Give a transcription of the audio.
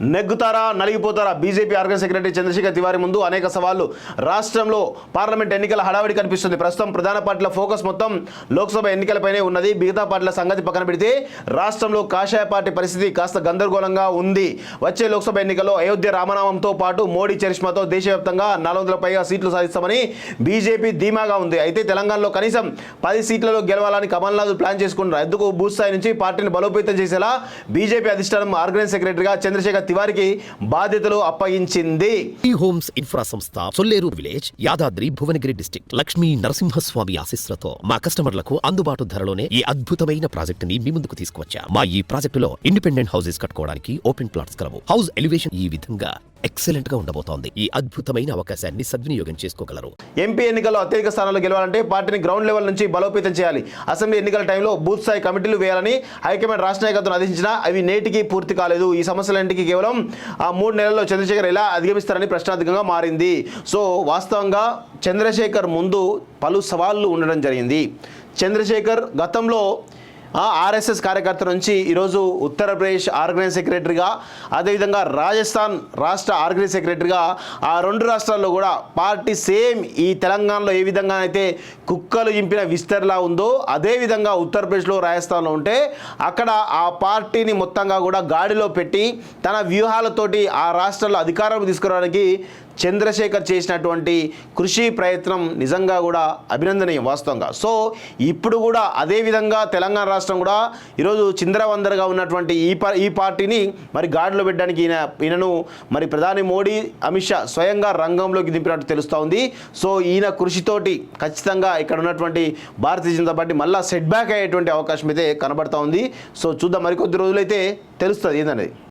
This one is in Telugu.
నెగ్గుతారా నలిగిపోతారా? BJP organize secretary Chandrashekhar Tiwari ముందు అనేక సవాళ్ళు. రాష్ట్రంలో పార్లమెంట్ ఎన్నికల హడావిడి కనిపిస్తుంది. ప్రస్తుతం ప్రధాన పార్టీల ఫోకస్ మొత్తం లోక్సభ ఎన్నికలపైనే ఉన్నది. మిగతా పార్టీల సంగతి పక్కన పెడితే రాష్ట్రంలో కాషాయ పార్టీ పరిస్థితి కాస్త గందరగోళంగా ఉంది. వచ్చే లోక్సభ ఎన్నికల్లో అయోధ్య రామనామంతో పాటు మోడీ చరిష్మాతో దేశవ్యాప్తంగా నాలుగు వందల పైగా సీట్లు సాధిస్తామని బీజేపీ ధీమాగా ఉంది. అయితే తెలంగాణలో కనీసం పది సీట్లలో గెలవాలని కమల్నాథ్ ప్లాన్ చేసుకున్నారు ఎందుకు బూత్ స్థాయి నుంచి పార్టీని బలోపేతం చేసేలా బీజేపీ అధిష్టానం ఆర్గనైజ్ సెక్రటరీగా చంద్రశేఖర్ తివారికి బాధ్యతలు అప్పగించింది. ఈ హోమ్స్ ఇన్ఫ్రా సంస్థ సొల్లేరు విలేజ్ యాదాద్రి భువనగిరి డిస్టిక్ లక్ష్మీ నరసింహస్వామి ఆశీస్సులతో మా కస్టమర్లకు అందుబాటు ధరలోనే ఈ అద్భుతమైన ప్రాజెక్టుని మీ ముందుకు తీసుకువచ్చా? మా ఈ ప్రాజెక్టులో ఇండిపెండెంట్ హౌసెస్ కట్టుకోవడానికి ఓపెన్ ప్లాట్స్ కలవు. హౌస్ ఎలివేషన్ ఈ విధంగా ఎక్సలెంట్గా ఉండబోతోంది. ఈ అద్భుతమైన అవకాశాన్ని సద్వినియోగం చేసుకోగలరు. ఎంపీ ఎన్నికల్లో అత్యధిక స్థానాలు గెలవాలంటే పార్టీని గ్రౌండ్ లెవెల్ నుంచి బలోపేతం చేయాలి. అసెంబ్లీ ఎన్నికల టైంలో బూత్ స్థాయి కమిటీలు వేయాలని హైకమాండ్ రాష్ట్ర నాయకత్వం ఆదేశించినా అవి నేటికి పూర్తి కాలేదు. ఈ సమస్యలన్నింటికి కేవలం ఆ మూడు నెలల్లో చంద్రశేఖర్ ఎలా అధిగమిస్తారని ప్రశ్నార్థకంగా మారింది. సో వాస్తవంగా చంద్రశేఖర్ ముందు పలు సవాళ్ళు ఉండడం జరిగింది. చంద్రశేఖర్ గతంలో ఆర్ఎస్ఎస్ కార్యకర్త నుంచి ఈరోజు ఉత్తరప్రదేశ్ ఆర్గనైజ్ సెక్రటరీగా అదేవిధంగా రాజస్థాన్ రాష్ట్ర ఆర్గనైజ్ సెక్రటరీగా ఆ రెండు రాష్ట్రాల్లో కూడా పార్టీ సేమ్ ఈ తెలంగాణలో ఏ విధంగా అయితే కుక్కలు ఇంపిన విస్తరిలా ఉందో అదేవిధంగా ఉత్తరప్రదేశ్లో రాజస్థాన్లో ఉంటే అక్కడ ఆ పార్టీని మొత్తంగా కూడా గాడిలో పెట్టి తన వ్యూహాలతోటి ఆ రాష్ట్రాల్లో అధికారం తీసుకురావడానికి చంద్రశేఖర్ చేసినటువంటి కృషి ప్రయత్నం నిజంగా కూడా అభినందనీయం వాస్తవంగా. సో ఇప్పుడు కూడా అదే విధంగా తెలంగాణ రాష్ట్రం కూడా ఈరోజు చిందరవందరగా ఉన్నటువంటి ఈ పా ఈ పార్టీని మరి గాడిలో పెట్టడానికి ఈయన ఈయనను మరి ప్రధాని మోడీ అమిత్ షా స్వయంగా రంగంలోకి దింపినట్టు తెలుస్తూ ఉంది. సో ఈయన కృషితోటి ఖచ్చితంగా ఇక్కడ ఉన్నటువంటి భారతీయ జనతా పార్టీ మళ్ళీ సెట్ బ్యాక్ అయ్యేటువంటి అవకాశం అయితే కనబడతా ఉంది. సో చూద్దాం మరికొద్ది రోజులైతే తెలుస్తుంది ఏందనేది.